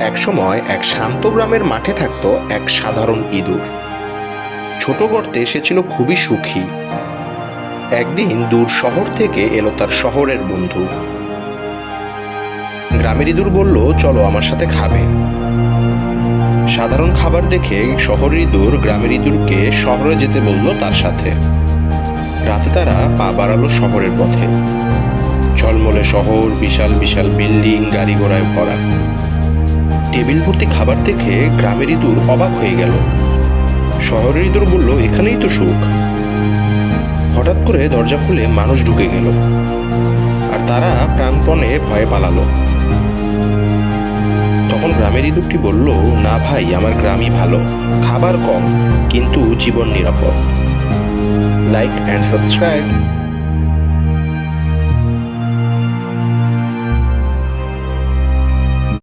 একসময় এক শান্ত গ্রামের মাঠে থাকতো এক সাধারণ ইঁদুর। ছোট গর্তে সে ছিল খুবই সুখী। একদিন দূর শহর থেকে এলো তার শহরের বন্ধু। গ্রামের ইঁদুর বলল, চলো আমার সাথে খাবে। সাধারণ খাবার দেখে শহরের ইঁদুর গ্রামের ইঁদুরকে শহরে যেতে বলল তার সাথে। রাতে তারা পা বাড়ালো শহরের পথে। ঝলমলে শহর, বিশাল বিশাল বিল্ডিং গাড়ি ঘোড়ায় ভরা। টেবিল ভর্তি খাবার দেখে গ্রামের ইঁদুর অবাক হয়ে গেল। শহরের ইঁদুর বলল, এখানেই তো সুখ। হঠাৎ করে দরজা খুলে মানুষ ঢুকে গেল আর তারা প্রাণপণে ভয়ে পালালো। তখন গ্রামের ইঁদুরটি বলল, না ভাই, আমার গ্রামই ভালো। খাবার কম, কিন্তু জীবন নিরাপদ। Like and subscribe